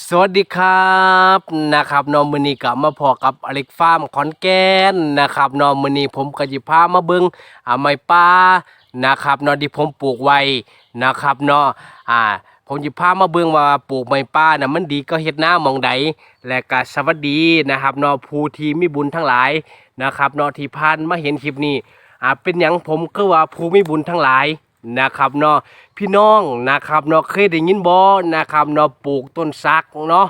สวัสดีครับนะครับนอมือนีกลับมาพอกับอเล็กฟาร์มขอนแก่นนะครับนอมือนีผมก็จิพามาเบิงอ่าไม้ป่านะครับนอที่ผมปลูกไว้นะครับนาะอ่าผมจิพามาเบิงว่าปลูกไม้ป่านะมันดีก็เฮ็ดหน้ามองใดและก็สวัสดีนะครับนาะผู้ที่มีบุญทั้งหลายนะครับนาะที่ผ่านมาเห็นคลิปนี้อ่าเป็นหยังผมก็ว่าผู้มีบุญทั้งหลาย นะครับเนาะพี่น้องนะครับเนาะเคยได้ยินบ่นะครับเนาะปลูกต้นซักเนาะ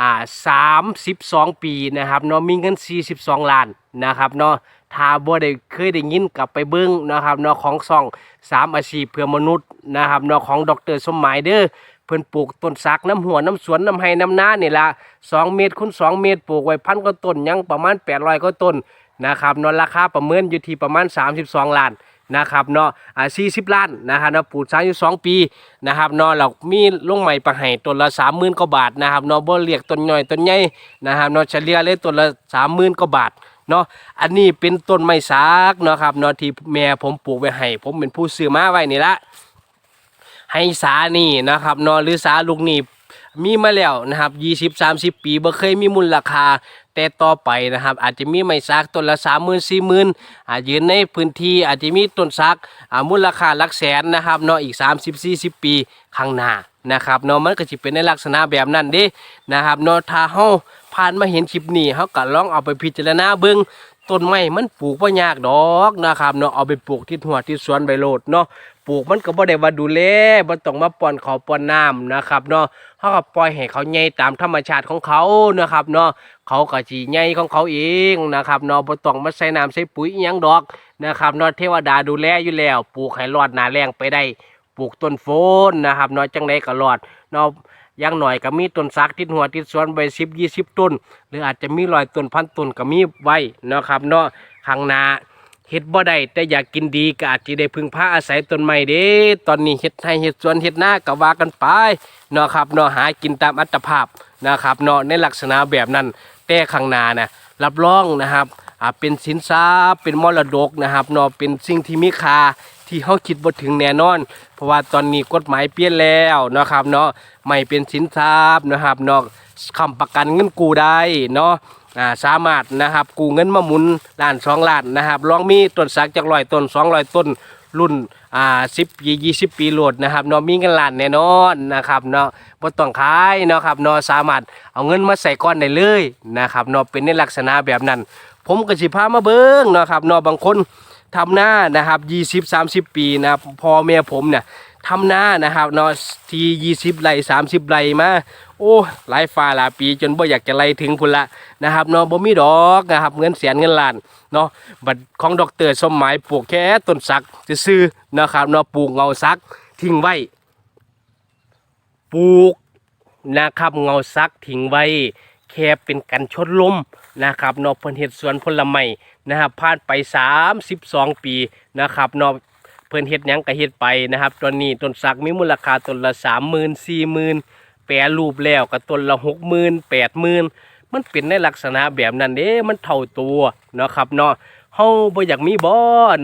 อ่าสามสิบสองปีนะครับเนาะมีเงินสี่สิบสองล้านนะครับเนาะถ้าบ่ได้เคยได้ยินกลับไปเบิ้งนะครับเนาะของซองสามอาชีพเพื่อมนุษย์นะครับเนาะของดรสมหมายเด้อเพิ่นปลูกต้นซักน้ำหัวน้ำสวนน้ำไห้น้ำนาเนี่ยละสองเมตรคูณสองเมตรปลูกไว้พันกว่าต้นยังประมาณแปดร้อยกว่าต้นนะครับเนาะราคาประเมินอยู่ที่ประมาณ32ล้าน นะครับเนาะอ่า40ล้านนะครับเนาะปลูกช้างอยู่2ปีนะครับเนาะเรามีลงใหม่ประให้ต้นละ30,000กว่าบาทนะครับเนาะบ่เรียกต้นย่อยต้นใหญ่นะครับเนาะเฉลี่ยเลยต้นละ30,000กว่าบาทเนาะอันนี้เป็นต้นไม้สักเนาะครับเนาะที่แม่ผมปลูกไว้ให้ผมเป็นผู้ซื้อมาไว้นี่ละให้สานี่นะครับเนาะหรือสาลูกนี่มีมาแล้วนะครับ 20 30 ปีบ่เคยมีมูลราคาแต่ต่อไปนะครับ อาจจะมีไม้ซักต้นละสามหมื่นสี่หมื่นอาจยืนในพื้นที่อาจจะมีต้นซักมูลค่าหลักแสนนะครับเนาะอีก 30 40 ปีข้างหน้านะครับเนาะมันก็จะเป็นในลักษณะแบบนั้นเด้นะครับเนาะถ้าเฮาผ่านมาเห็นคลิปนี้เฮาก็ลองเอาไปพิจารณาเบิ่ง ต้นไม้มันปลูกบ่ยากดอกนะครับเนาะเอาไปปลูกที่หัวที่สวนใบโลดเนาะปลูกมันก็บ่ได้ว่าดูแลบ่ต้องมาป้อนเขาป้อนน้ำนะครับเนาะเฮาก็ปล่อยให้เขาใหญ่ตามธรรมชาติของเขานะครับเนาะเขาก็สิใหญ่ของเขาเองนะครับเนาะบ่ต้องมาใส่น้ำใส่ปุ๋ยอิหยังดอกนะครับเนาะเทวดาดูแลอยู่แล้ว ปลูกให้รอดหนาแรงไปได้ ปลูกต้นโฟนนะครับเนาะจังไดก็รอดเนาะ อย่างหน่อยก็มีต้นสักติดหัวติดสวนใบสิบยี่สิบต้น หรืออาจจะมีรอยต้นพันต้นก็มีไว้นะครับเนาะข้างหน้าเฮ็ดบ่ได้แต่อยากกินดีก็อาจจะได้พึ่งพาอาศัยต้นไม้เด้ ตอนนี้เฮ็ดให้เฮ็ดสวนเฮ็ดหน้าก็ว่ากันไปเนาะครับเนาะหากินตามอัตภาพนะครับเนาะในลักษณะแบบนั้นแต่ข้างหน้านะรับรองนะครับ อ่าเป็นสินทรัพย์เป็นมรดกนะครับเนาะเป็นสิ่งที่มีค่าที่เขาคิดบ่ถึงแน่นอน เพราะว่าตอนนี้กฎหมายเปลี่ยนแล้วนะครับเนาะไม่เป็นสินทรัพย์นะครับเนาะคำประกันเงินกู้ได้เนาะอ่าสามารถนะครับกู้เงินมาหมุนล้านสองล้านนะครับลองมีต้นสักจากร้อยต้นสองร้อยต้นรุ่นอ่าสิบปียี่สิบปีโหลดนะครับเนาะมีเงินล้านแน่นอนนะครับเนาะบ่ต้องขายเนาะครับเนาะสามารถเอาเงินมาใส่ก้อนได้เลยนะครับเนาะเป็นในลักษณะแบบนั้น ผมก็สิพามาเบิ่งนะครับเนาะบางคนทำหน้านะครับยี่สิบสามสิบปีนะครับพ่อแม่ผมเนี่ยทำหน้านะครับเนาะทียี่สิบไร่สามสิบไร่มาโอ้หลายฟ้าหลายปีจนบ่อยากจะไล่ถึงพุ่นละนะครับเนาะบ่มีดอกนะครับเงินแสนเงินล้านเนาะบัดของดอกเตอรสมหมายปลูกแค่ต้นสักจะซื่อนะครับเนาะปลูกเงาสักทิ้งไว้ปลูกนะครับเงาซักทิ้งไว้แค่เป็นกันชดลม นะครับนอกเพิ่นเฮ็ดสวนผลไม้นะครับผ่านไป 32 ปีนะครับนอกเพิ่นเฮ็ดหยังก็เฮ็ดไปนะครับตอนนี้ต้นสักมีมูลค่าต้นละ 30,000 40,000แปรรูปแล้วก็ต้นละ 60,000 80,000 มันเป็นในลักษณะแบบนั้นเด้มันเท่าตัวเนาะครับเนาะเฮาบ่อยากมีบ่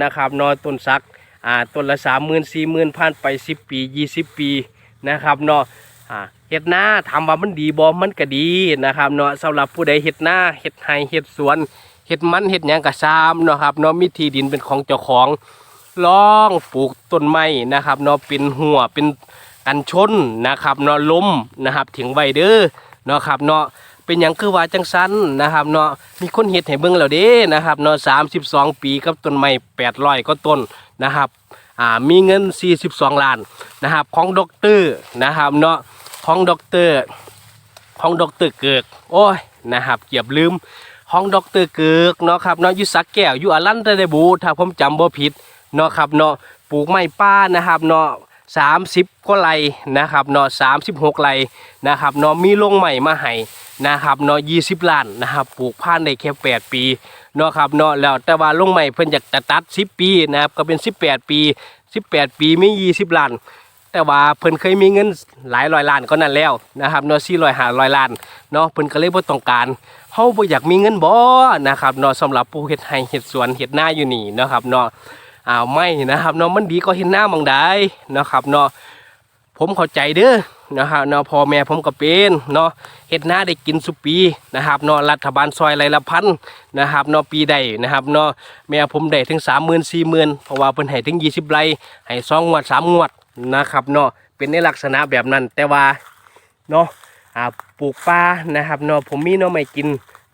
นะครับเนาะต้นสักอ่าต้นละ 30,000 40,000ผ่านไป 10 ปี 20 ปีนะครับเนาะอ่า เฮ็ดหน้าทำว่ามันดีบ่มันก็ดีนะครับเนาะสำหรับผู้ใดเฮ็ดหน้าเฮ็ดไร่เฮ็ดสวนเฮ็ดมันเฮ็ดหยังก็ซามเนาะครับเนาะมีที่ดินเป็นของเจ้าของลองปลูกต้นไม้นะครับเนาะเป็นหัวเป็นกันชนนะครับเนาะล้มนะครับถึงไว้เด้อเนาะครับเนาะเป็นหยังคือว่าจังสันนะครับเนาะมีคนเฮ็ดให้เบิ่งแล้วเด้นะครับเนาะ32ปีกับต้นไม้800ก็ต้นนะครับอ่ามีเงิน42ล้านนะครับของดอกเตอร์นะครับเนาะ ของดอกเตอร์ของดอกเตอร์เกิก โอ้ยนะครับเกียบลืมของดอกเตอร์เกิกเนาะครับเนาะยู่สักแก้วอยู่อลันตเดบูถ้าผมจำบ่ผิดเนาะครับเนาะปลูกไม้ป้านะครับเนาะสามสิบกว่าไรนะครับเนาะสามสิบหกไรนะครับเนาะมีลงใหม่มาให้นะครับเนาะยี่สิบล้านนะครับปลูกผ่านได้แค่แปดปีเนาะครับเนาะแล้วแต่ว่าลงใหม่เพิ่นอยากจะตัดสิบปีนะครับก็เป็นสิบแปดปีสิบแปดปีมียี่สิบล้าน แต่ว่าเพิ่นเคยมีเงินหลายร้อยล้านก็นั่นแล้วนะครับเนาะสี่ร้อยห้าร้อยล้านเนาะเพิ่นก็เลยบ่ต้องการเฮาบ่อยากมีเงินบ่นะครับเนาะสำหรับผู้เฮ็ดไร่เฮ็ดสวนเฮ็ดนาอยู่นี่เนาะครับเนาะอ้าวไม่นะครับเนาะมันดีก็เฮ็ดนามองใดเนาะครับเนาะผมเข้าใจเด้อนะครับเนาะพ่อแม่ผมก็เป็นเนาะเฮ็ดนาได้กินสุปีนะครับเนาะรัฐบาลซอยไรละพันนะครับเนาะปีใดนะครับเนาะแม่ผมได้ถึง30,000 40,000เพราะว่าเพิ่นให้ถึง20ไร่ให้สองงวดสามงวด นะครับเนาะเป็นในลักษณะแบบนั้น แต่ว่าเนาะอ่าปลูกปลานะครับเนาะผมมีเนาะไม่กิน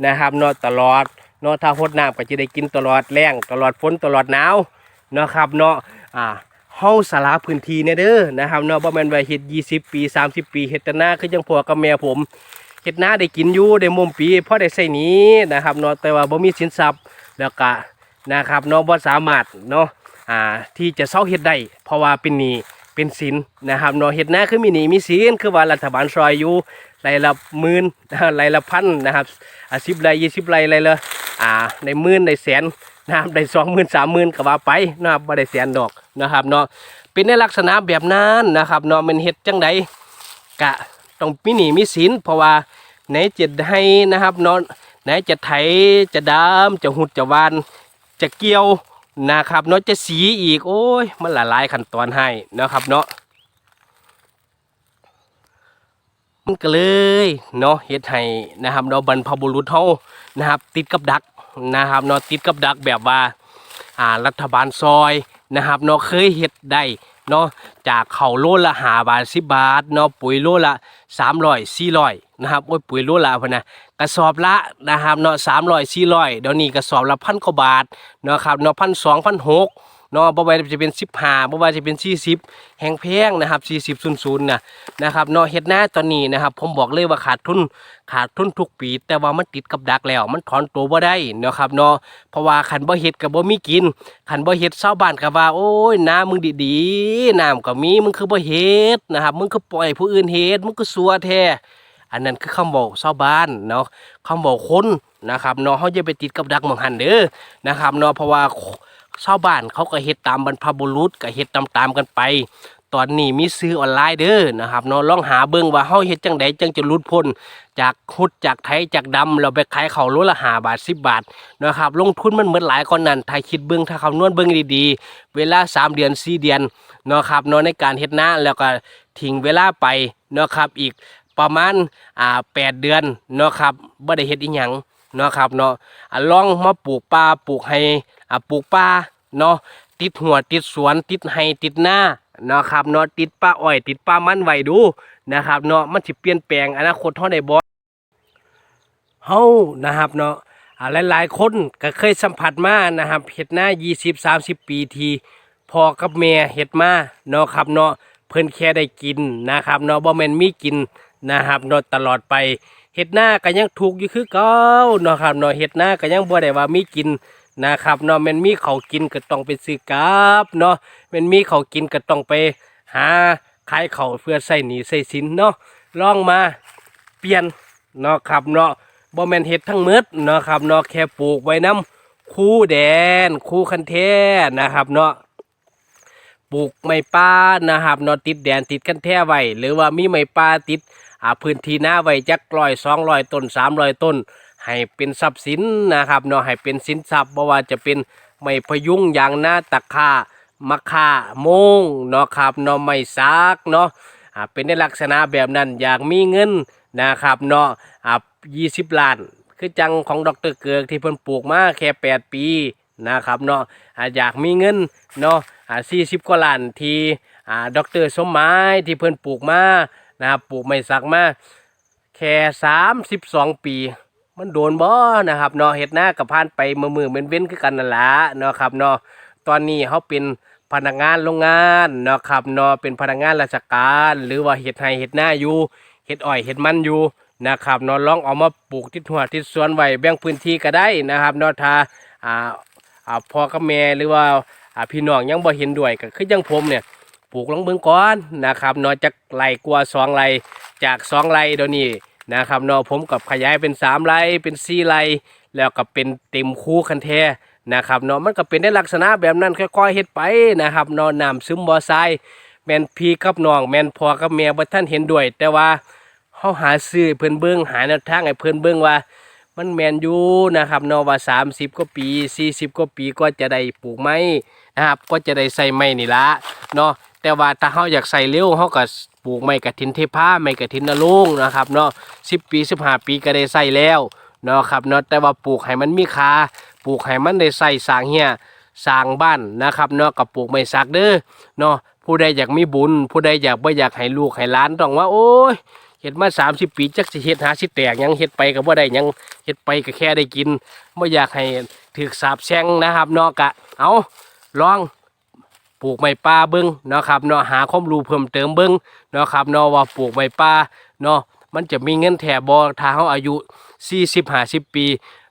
นะครับเนาะตลอดเนาะถ้าหดน้ำก็จะได้กินตลอดแรงตลอดฝนตลอดหนาวเนาะครับเนาะอ่าเฮาสาระพื้นที่เนี่ยเด้อนะครับเนาะบ่แม่นว่าเฮ็ด20 ปี 30 ปีเฮ็ดแต่หน้าคือจังพ่อกับแม่ผมเฮ็ดหน้าได้กินอยู่ได้มุมปีพอได้ใช้หนี้นะครับเนาะแต่ว่าบ่มีสินทรัพย์แล้วก็นะครับเนาะบ่สามารถเนาะอ่าที่จะเซาเฮ็ดได้เพราะว่าเป็นหนี้ เป็นสินนะครับเนาะเฮ็ดหน้าคือมีหนีมีสินคือว่ารัฐบาลซอยอยู่รายละหมื่นรายละพันนะครับอ่า10ราย20รายรายละอ่าได้หมื่นได้แสนนะครับได้สองหมื่นสามหมื่นก็ว่าไปนะครับบ่ได้แสนดอกนะครับเนาะเป็นในลักษณะแบบนั้นนะครับเนาะมันเฮ็ดจังใดกะต้องมีหนีมีสินเพราะว่าไหนจะให้นะครับเนาะไหนจะไถจะดามจะหุดจะวานจะเกี่ยว นะครับเนาะจะสีอีกโอ้ยมันหลายๆขั้นตอนให้นะครับเนาะมันก็เลยเนาะเฮ็ดให้นะครับเนาะบรรพบุรุษเฮานะครับ ติดกับดักนะครับเนาะติดกับดักแบบว่าอ่ารัฐบาลซอยนะครับเนาะเคยเฮ็ดได้เนาะจากเขาโลละหาบาทสิบบาทเนาะปุ๋ยโลละ สามร้อยสี่ร้อยนะครับโอ้ยปุ๋ยรู้ละพะนะกระสอบละนะครับเนาะสามร้อยสี่ร้อยเดี๋ยวนี้กระสอบละพันกว่าบาทเนาะครับเนาะพันสองพันหก เนาะบ่ว่าจะเป็นสิบห้าบ่ว่าจะเป็นสี่สิบแหงแพงนะครับสี่สิบศูนย์ศูนย์นะนะครับเนาะเฮ็ดหน้าตอนนี้นะครับผมบอกเลยว่าขาดทุนขาดทุนทุกปี แต่ว่ามันติดกับดักแล้ว มันถอนตัวบ่ได้เนาะครับเนาะเพราะว่าขันบ่เฮ็ดก็บ่มีกินขันบ่เฮ็ดชาวบ้านก็ว่า โอ้ยน้ำมึงดีๆน้ำก็มีมึงคือบ่เฮ็ดนะครับมึงคือปล่อยผู้อื่นเฮ็ดมึงก็สัวแท้อันนั้นคือคำบอกชาวบ้านเนาะคำบอกคนนะครับเนาะเฮาอย่าไปติดกับดักหมองหันเด้อนะครับเนาะเพราะว่า ชาวบ้านเขาก็เฮ็ดตามบรรพบุรุษก็เฮ็ดตามๆกันไป ตอนนี้มีซื้อออนไลน์เด้อนะครับเนาะลองหาเบิ่งว่าเฮาเฮ็ดจังใดจังจะหลุดพ้นจากคุดจากไทยจากดำเราไปขายเขาโลละหาบาทสิบบาทนะครับลงทุนมันเหมือนหลายกว่านั้นถ้าคิดเบิ้งถ้าคำนวณเบิ้งดีๆ เวลา 3 เดือน 4 เดือนเนาะครับเนาะในการเฮ็ดหน้าแล้วก็ทิ้งเวลาไปเนาะครับอีกประมาณอ่า8เดือนเนาะครับบ่ได้เฮ็ดอีหยัง เนาะครับเนาะอะลองมาปลูกป่าปลูกให้อ่าปลูกป่าเนาะติดหัวติดสวนติดให้ติดหน้าเนาะครับเนาะติดป่าอ้อย ติดป่ามันไว้ดูนะครับเนาะมันสิเปลี่ยนแปลงอนาคตเฮาได้บ่เฮานะครับเนาะอ่าหลายๆคนก็เคยสัมผัสมานะครับเฮ็ดหน้า 20 30 ปีทีพอกับแม่เฮ็ดมาเนาะครับเนาะเพิ่นแค่ได้กินนะครับเนาะบ่แม่นมีกินนะครับเนาะตลอดไป เฮ็ดหน้าก็ยังถูกอยู่คือเก่าเนาะครับเนาะเฮ็ดหน้าก็ยังบ่ได้ว่ามีกินนะครับเนาะแม่นมีเขากินก็ต้องไปซื้อกับเนาะแม่นมีเขากินก็ต้องไปหาขายเขาเพื่อใส่หนีใส่สินเนาะลองมาเปลี่ยนเนาะครับเนาะบ่แม่นเฮ็ดทั้งหมดเนาะครับเนาะแค่ปลูกไว้น้ำคูแดนคูคันเทนะครับเนาะปลูกไม้ป่านะครับเนาะติดแดนติดคันแท้ไว้หรือว่ามีไม้ป่าติด อ่าพื้นที่หน้าไว้จักร้อยสองร้อยต้นสามร้อยต้น ให้เป็นทรัพย์สินนะครับเนาะให้เป็นสินทรัพย์บ่ว่าจะเป็นไม้พยุงอย่างนาตะค่ามะค่าโมงเนาะครับเนาะไม้ซักเนาะอ่าเป็นในลักษณะแบบนั้นอยากมีเงินนะครับเนาะอ่า20ล้านคือจังของดรเกิกที่เพิ่นปลูกมาแค่8ปีนะครับเนาะอ่าอยากมีเงินเนาะอ่า40กว่าล้านที่อ่าดรสมหมายที่เพิ่นปลูกมา นะครับปลูกไม้สักมาแค่32ปี มันโดนบ่นะครับเนาะเฮ็ดหน้ากับผ่านไปมือมือเว้นเว้นคือกันนั่นแหละเนาะครับเนาะตอนนี้เขาเป็นพนักงานโรงงานเนาะครับเนาะเป็นพนักงานราชการ หรือว่าเฮ็ดไร่เฮ็ดหน้าอยู่เฮ็ดอ้อยเฮ็ดมันอยู่นะครับเนอนลองเอามาปลูกที่หัวที่สวนไว้แบ่งพื้นที่ก็ได้นะครับเนอถ้าอ่าอ่าพ่อกับแม่หรือว่าอ่าพี่น้องยังบ่เห็นด้วยก็คือยังผมเนี่ย ปลูกลองเบิ่งก่อนนะครับเนอจากไรกว่าสองไรจากสองไรเดี๋ยวนี้นะครับเนอผมกับขยายเป็นสามไรเป็นสี่ไรแล้วก็เป็นเต็มคูคันแท้นะครับเนาะมันก็เป็นในลักษณะแบบนั้นค่อยๆเฮ็ดไปนะครับเนอน้ำซึมบ่ทรายแม่นพี่กับน้องแม่นพ่อกับแม่บ่ท่านเห็นด้วย แต่ว่าเขาหาซื้อเพิ่นเบิ่งหาแนวทางให้เพิ่นเบิ่งว่า มันแมนอยู่นะครับเนาะว่า 30กว่าปี 40กว่าปีก็จะได้ปลูกไม้นะครับก็จะได้ใส่ไม้นี่ละเนาะ แต่ว่าถ้าเฮาอยากใส่เร็วเฮาก็ปลูกไม้กระถินเทพาไม้กระถินนรงนะครับเนาะ10ปี15ปีก็ได้ใส่แล้วเนาะครับเนาะแต่ว่าปลูกให้มันมีค่าปลูกให้มันได้ใส่สางเฮียสร้างบ้านนะครับเนาะกับปลูกไม้สักเด้อเนาะผู้ใดอยากมีบุญ ผู้ใดอยากบ่อยากให้ลูกให้หลานต้องว่า โอ้ยเฮ็ดมา30ปีจักสิเฮ็ดหาสิแตกยังเฮ็ดไปก็บ่ได้ยังเฮ็ดไปก็แค่ได้กินบ่อยากให้ถูกสาปแช่งนะครับเนาะกะเอาลอง ปลูกไม้ป่าเบิ้งเนาะครับเนาะหาความรู้เพิ่มเติมเบิ้งเนาะครับเนาะว่าปลูกไม้ป่าเนาะมันจะมีเงินแถบ่ถ้าเฮาอายุ 40 50 ปี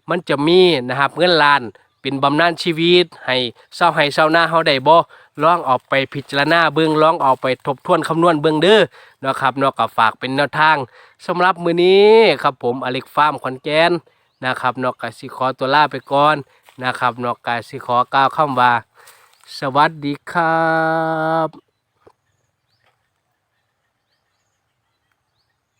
มันจะมีนะครับเงินล้านเป็นบำนาญชีวิต ให้เศร้าให้เศร้าหน้าเฮาได้บ่ลองออกไปพิจารณาเบิ่งลองออกไปทบทวนคำนวณเบิ่งเด้อเนาะครับเนาะก็ฝากเป็นแนวทางสำหรับมือนี้ครับผมอเล็กฟาร์มขอนแก่นนะครับเนาะก็สิขอตัวล่าไปก่อนนะครับเนาะก็สิขอกล่าวคำว่า สวัสดีครับ